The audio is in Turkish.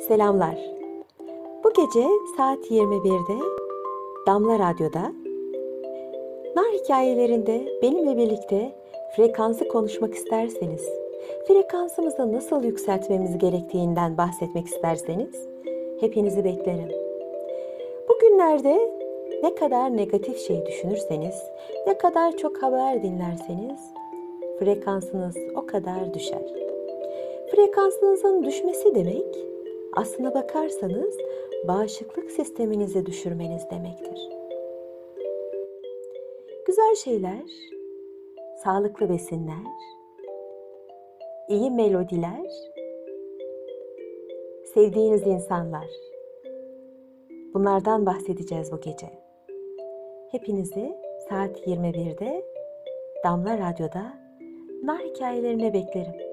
Selamlar. Bu gece saat 21'de Damla Radyo'da Nar hikayelerinde benimle birlikte frekansı konuşmak isterseniz, frekansımızı nasıl yükseltmemiz gerektiğinden bahsetmek isterseniz hepinizi beklerim. Bugünlerde ne kadar negatif şey düşünürseniz, ne kadar çok haber dinlerseniz frekansınız o kadar düşer. Frekansınızın düşmesi demek aslına bakarsanız bağışıklık sisteminizi düşürmeniz demektir. Güzel şeyler, sağlıklı besinler, iyi melodiler, sevdiğiniz insanlar. Bunlardan bahsedeceğiz bu gece. Hepinizi saat 21'de Damla Radyo'da nar hikayelerine beklerim.